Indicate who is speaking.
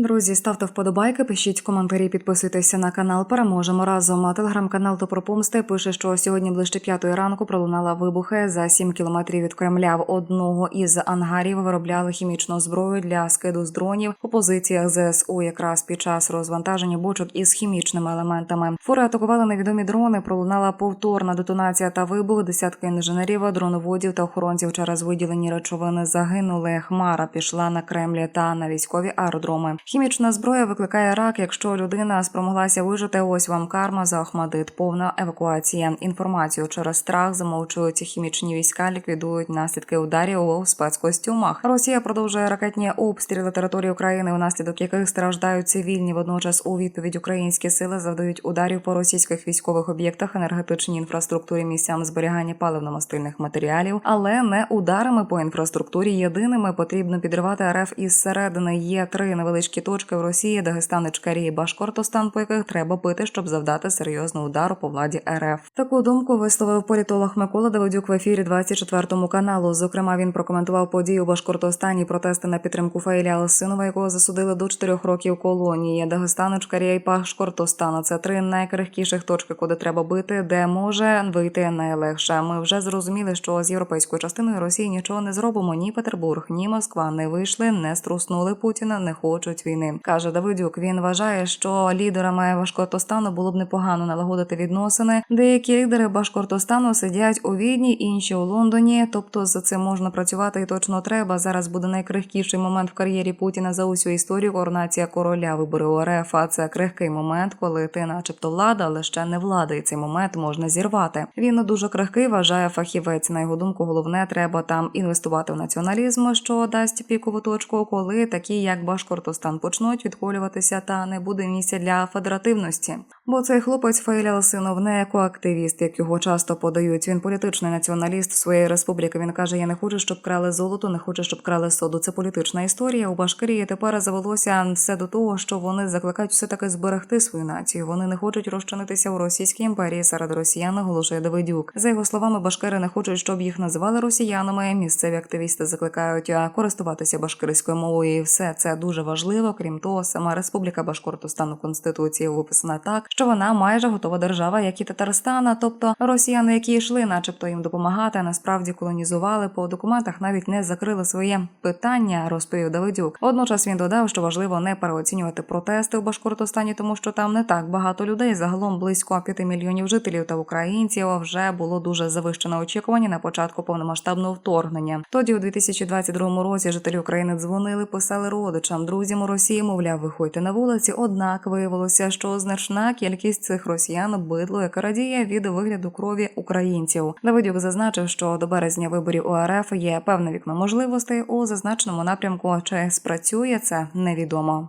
Speaker 1: Друзі, ставте вподобайки, пишіть коментарі, підписуйтеся на канал. Переможемо разом. А телеграм-канал «Топор Помсти пише, що сьогодні ближче п'ятої ранку пролунала вибухи за 7 кілометрів від Кремля. В одного із ангарів виробляли хімічну зброю для скиду з дронів у позиціях ЗСУ. Якраз під час розвантаження бочок із хімічними елементами. Фури атакували невідомі дрони. Пролунала повторна детонація та вибух. Десятки інженерів, дроноводів та охоронців через виділені речовини загинули. Хмара пішла на Кремлі та на військові аеродроми. Хімічна зброя викликає рак, якщо людина спромоглася вижити. Ось вам карма за Охмадит. Повна евакуація. Інформацію через страх замовчують хімічні війська, ліквідують наслідки ударів у спецкостюмах. Росія продовжує ракетні обстріли території України, унаслідок яких страждають цивільні. Водночас у відповідь українські сили завдають ударів по російських військових об'єктах, енергетичній інфраструктурі, місцям зберігання паливно-мастильних матеріалів, але не ударами по інфраструктурі. Єдиними потрібно підривати РФ із середини. Є три невеличкі точки в Росії, Дагестан, Ічкарі і Башкортостан, по яких треба бити, щоб завдати серйозного удару по владі РФ. Таку думку висловив політолог Микола Давидюк в ефірі 24 каналу. Зокрема, він прокоментував події у Башкортостані, протести на підтримку Фаїля Алсинова, якого засудили до 4 років колонії. Дагестан, Ічкарія і Башкортостан – це три найкрихкіших точки, куди треба бити, де може вийти найлегше. Ми вже зрозуміли, що з європейською частиною Росії нічого не зробимо. Ні Петербург, ні Москва не вийшли, не струснули Путіна, не хочуть війни. каже Давидюк. Він вважає, що лідерами Башкортостану було б непогано налагодити відносини. Деякі лідери Башкортостану сидять у Відні, інші у Лондоні. Тобто за цим можна працювати і точно треба. Зараз буде найкрихкіший момент в кар'єрі Путіна за усю історію. Коронація короля вибори УРФ. А це крихкий момент, коли ти, начебто, влада, але ще не влада, і цей момент можна зірвати. Він дуже крихкий, вважає фахівець. На його думку, головне треба там інвестувати в націоналізм, що дасть пікову точку, коли такі, як Башкортостан, почнуть відколюватися, та не буде місця для федеративності. Бо цей хлопець Фаїля Ласинов не екоактивіст, як його часто подають. Він політичний націоналіст своєї республіки. Він каже: Я не хочу, щоб крали золото, не хочу, щоб крали соду. Це політична історія. У Башкирії тепер завелося все до того, що вони закликають все таки зберегти свою націю. Вони не хочуть розчинитися у російській імперії серед росіян. Оголошує Давидюк. За його словами, башкири не хочуть, щоб їх називали росіянами. Місцеві активісти закликають користуватися башкирською мовою. І все це дуже важливо. Крім того, сама республіка Башкортостан у конституції виписана так, що вона майже готова держава, як і Татарстана. Тобто росіяни, які йшли, начебто їм допомагати, насправді колонізували по документах, навіть не закрили своє питання, розповів Давидюк. Водночас він додав, що важливо не переоцінювати протести у Башкортостані, тому що там не так багато людей. Загалом близько 5 мільйонів жителів та українців вже було дуже завищено очікування на початку повномасштабного вторгнення. Тоді у 2022 році жителі України дзвонили, писали родичам, друзям у Росії, мовляв, виходьте на вулиці. Однак виявилося, що значна кількість цих росіян бидло, яка радіє від вигляду крові українців. Давидюк зазначив, що до березня виборів УРФ є певне вікно можливостей у зазначеному напрямку. Чи спрацює це невідомо.